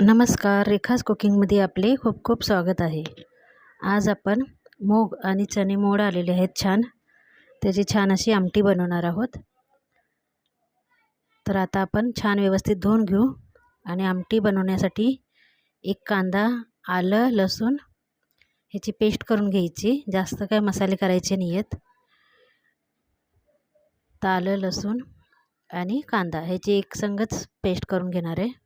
नमस्कार रेखाज कुकिंगमध्ये आपले खूप खूप स्वागत आहे. आज आपण मूग आणि चणे मोड आलेले आहेत छान. त्याची छान अशी आमटी बनवणार आहोत. तर आता आपण छान व्यवस्थित धुवून घेऊ आणि आमटी बनवण्यासाठी एक कांदा आलं लसूण ह्याची पेस्ट करून घ्यायची. जास्त काय मसाले करायचे नाही आहेत तर आलं लसूण आणि कांदा ह्याची एक संगच पेस्ट करून घेणार आहे.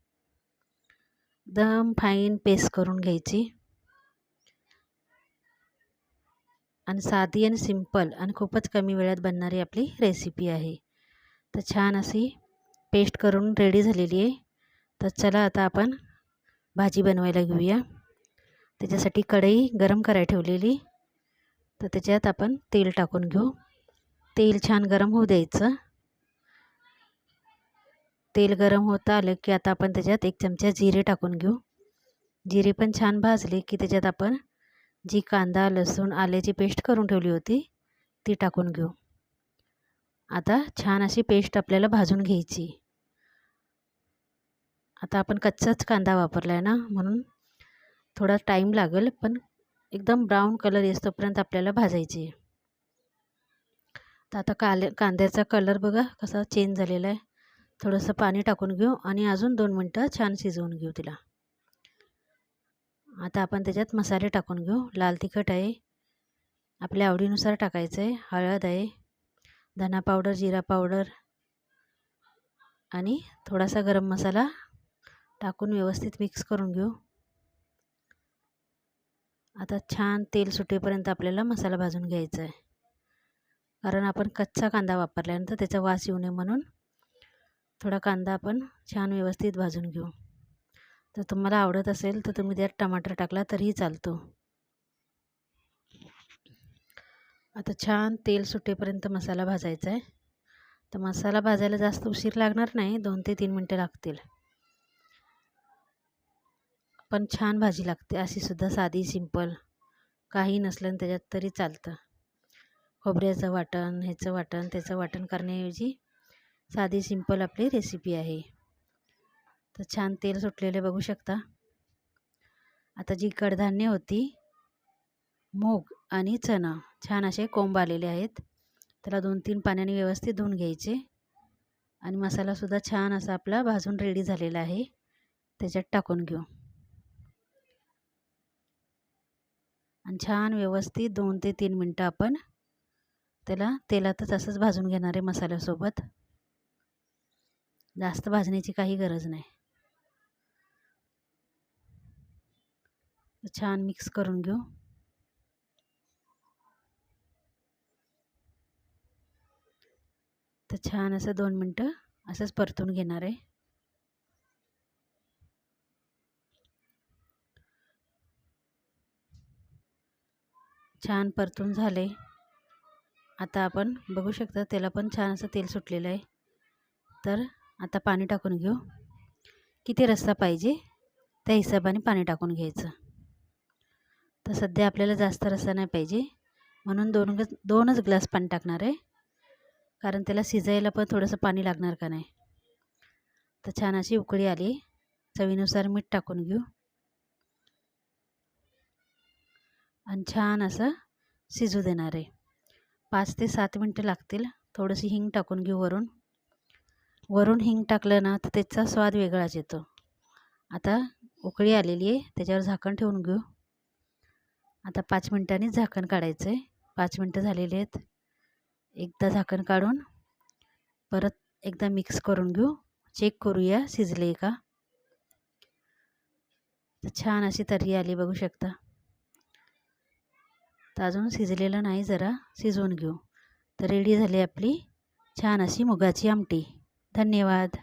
एकदम फाईन पेस्ट करून घ्यायची. आणि साधी आणि सिंपल आणि खूपच कमी वेळात बनणारी आपली रेसिपी आहे. तर छान अशी पेस्ट करून रेडी झालेली आहे. तर चला आता आपण भाजी बनवायला घेऊया. त्याच्यासाठी कढई गरम करायला ठेवलेली. तर त्याच्यात आपण तेल टाकून घेऊ. तेल छान गरम होऊ द्यायचं. तेल गरम होत आलं की आता आपण त्याच्यात एक चमचा जिरे टाकून घेऊ. जिरे पण छान भाजले की त्याच्यात आपण जी कांदा लसूण आल्याची पेस्ट करून ठेवली होती ती टाकून घेऊ. आता छान अशी पेस्ट आपल्याला भाजून घ्यायची. आता आपण कच्चाच कांदा वापरला आहे ना म्हणून थोडा टाईम लागेल पण एकदम ब्राऊन कलर येतोपर्यंत आपल्याला भाजायची तर आता काले कांद्याचा कलर बघा कसा चेंज झालेला आहे. थोडंसं पाणी टाकून घेऊ आणि अजून दोन मिनटं छान शिजवून घेऊ तिला. आता आपण त्याच्यात मसाले टाकून घेऊ. लाल तिखट आहे. आपल्या आवडीनुसार टाकायचं आहे. हळद आहे. धना पावडर जिरा पावडर आणि थोडासा गरम मसाला टाकून व्यवस्थित मिक्स करून घेऊ. आता छान तेल सुटेपर्यंत आपल्याला मसाला भाजून घ्यायचा आहे. कारण आपण कच्चा कांदा वापरल्यानंतर त्याचा वास येऊ नये म्हणून थोडा कांदा आपण छान व्यवस्थित भाजून घेऊ. तर तुम्हाला आवडत असेल तर तुम्ही त्यात टमाटर टाकला तरीही चालतो. आता छान तेल सुटेपर्यंत मसाला भाजायचा आहे. तर मसाला भाजायला जास्त उशीर लागणार नाही दोन ते तीन मिनटं लागतील. पण छान भाजी लागते अशी सुद्धा साधी सिंपल. काही नसलं त्याच्यात तरी चालतं. खोबऱ्याचं वाटण ह्याचं वाटण त्याचं वाटण करण्याऐवजी साधी सिंपल आपली रेसिपी आहे. तर छान तेल सुटलेले बघू शकता. आता जी कडधान्य होती मूग आणि चणा छान असे कोंब आलेले आहेत. त्याला दोन तीन पाण्याने व्यवस्थित धुवून घ्यायचे. आणि मसालासुद्धा छान असा आपला भाजून रेडी झालेला आहे. त्याच्यात टाकून घेऊ. आणि छान व्यवस्थित दोन ते तीन मिनटं आपण त्याला तेलातच असंच भाजून घेणार आहे मसाल्यासोबत. जास्त भाजण्याची काही गरज नाही. छान मिक्स करून घेऊ. तर छान असं दोन मिनटं असंच परतून घेणार आहे. छान परतून झाले. आता आपण बघू शकता त्याला पण छान असं तेल सुटलेलं आहे. तर आता पाणी टाकून घेऊ. किती रस्सा पाहिजे? त्या हिशोबाने पाणी टाकून घ्यायचं. तर सध्या आपल्याला जास्त रस्सा नाही पाहिजे. म्हणून दोन ग दोनच ग्लास पाणी टाकणार आहे. कारण त्याला शिजायला पण थोडंसं पाणी लागणार का नाही? तर छान अशी उकळी आली. चवीनुसार मीठ टाकून घेऊ. आणि छान असं शिजू देणार आहे. पाच ते सात मिनटं लागतील. थोडंशी हिंग टाकून घेऊ वरून. वरून हिंग टाकलं ना तर त्याचा स्वाद वेगळाच येतो. आता उकळी आलेली आहे त्याच्यावर झाकण ठेवून घेऊ. आता पाच मिनटांनीच झाकण काढायचं आहे पाच मिनटं झालेली आहेत. एकदा झाकण काढून परत एकदा मिक्स करून घेऊ. चेक करूया शिजले का. तर छान अशी तर्री आली बघू शकता. तर अजून शिजलेलं नाही जरा शिजवून घेऊ. तर रेडी झाली आपली छान अशी मुगाची आमटी. धन्यवाद.